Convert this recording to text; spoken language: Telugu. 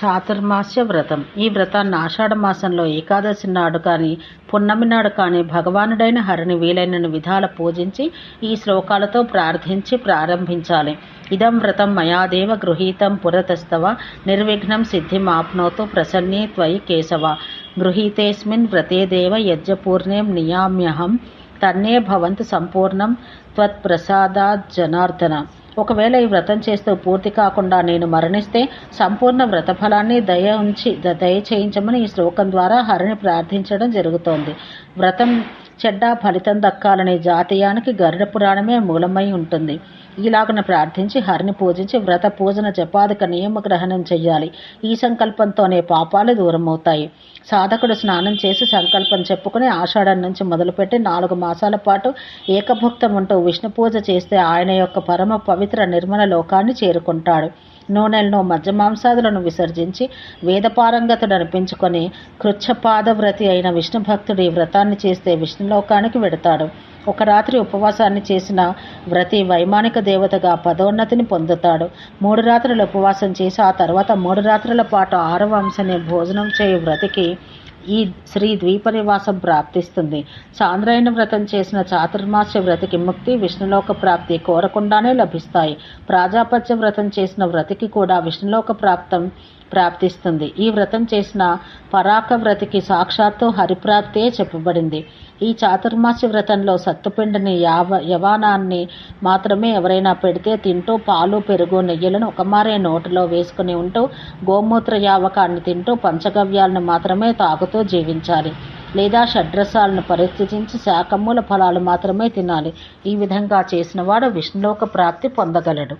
చాతుర్మాస్య వ్రతం. ఈ వ్రతాన్ని ఆషాఢ మాసంలో ఏకాదశి నాడు కానీ పున్నమి నాడు కానీ భగవానుడైన హరిని వీలైన విధాల పూజించి ఈ శ్లోకాలతో ప్రార్థించి ప్రారంభించాలి. ఇదం వ్రతం మయాదేవ గృహీతం పురతస్తవ నిర్విఘ్నం సిద్ధిమాప్నోతు ప్రసన్నే త్వయి కేశవ. గృహీతేస్మిన్ వ్రతే దేవ యజ్ఞపూర్ణేం నియామ్యహం తన్నే భవంతు సంపూర్ణం త్వత్ప్రసాదాత్ జనార్దన ఒకవేళ ఈ వ్రతం చేస్తూ పూర్తి కాకుండా నేను మరణిస్తే సంపూర్ణ వ్రత ఫలాన్ని దయ ఉంచి ద- దయ చేయించమని ఈ శ్లోకం ద్వారా హరిని ప్రార్థించడం జరుగుతోంది. వ్రతం చెడ్డ ఫలితం దక్కాలనే జాతీయానికి గరుడ పురాణమే మూలమై ఉంటుంది. ఈలాగున ప్రార్థించి హరిని పూజించి వ్రత పూజన జపాదిక నియమ గ్రహణం చెయ్యాలి. ఈ సంకల్పంతోనే పాపాలు దూరమవుతాయి. సాధకుడు స్నానం చేసి సంకల్పం చెప్పుకుని ఆషాఢం నుంచి మొదలుపెట్టి నాలుగు మాసాల పాటు ఏకభుక్తం ఉంటూ విష్ణు పూజ చేస్తే ఆయన యొక్క పరమ పవిత్ర నిర్మల లోకాన్ని చేరుకుంటాడు. నూనెలను మధ్య మాంసాదులను విసర్జించి వేదపారంగతుడు అనిపించుకొని కృచ్ఛపాదవ్రతి అయిన విష్ణు భక్తుడు ఈ వ్రతాన్ని చేస్తే విష్ణులోకానికి వెడతాడు. ఒక రాత్రి ఉపవాసాన్ని చేసిన వ్రతి వైమానిక దేవతగా పదోన్నతిని పొందుతాడు. మూడు రాత్రులు ఉపవాసం చేసి ఆ తర్వాత మూడు రాత్రుల పాటు ఆరవ అంశని భోజనం చేయు వ్రతికి ఈ శ్రీ ద్వీప నివాసం ప్రాప్తిస్తుంది. చాంద్రాయణ వ్రతం చేసిన చాతుర్మాస్య వ్రతికి ముక్తి విష్ణులోక ప్రాప్తి కోరకుండానే లభిస్తాయి. ప్రాజాపత్య వ్రతం చేసిన వ్రతికి కూడా విష్ణులోక ప్రాప్తం ప్రాప్తిస్తుంది. ఈ వ్రతం చేసిన పరాక వ్రతికి సాక్షాత్తు హరిప్రాప్తే చెప్పబడింది. ఈ చాతుర్మాస్య వ్రతంలో సత్తుపిండిని యావ యవానాన్ని మాత్రమే ఎవరైనా పెడితే తింటూ పాలు పెరుగు నెయ్యిలను ఒకమారే నోటిలో వేసుకుని ఉంటూ గోమూత్ర యావకాన్ని తింటూ పంచగవ్యాలను మాత్రమే తాగుతూ జీవించాలి. లేదా షడ్రసాలను పరిస్థితించి శాకమూల ఫలాలు మాత్రమే తినాలి. ఈ విధంగా చేసినవాడు విష్ణులోక ప్రాప్తి పొందగలడు.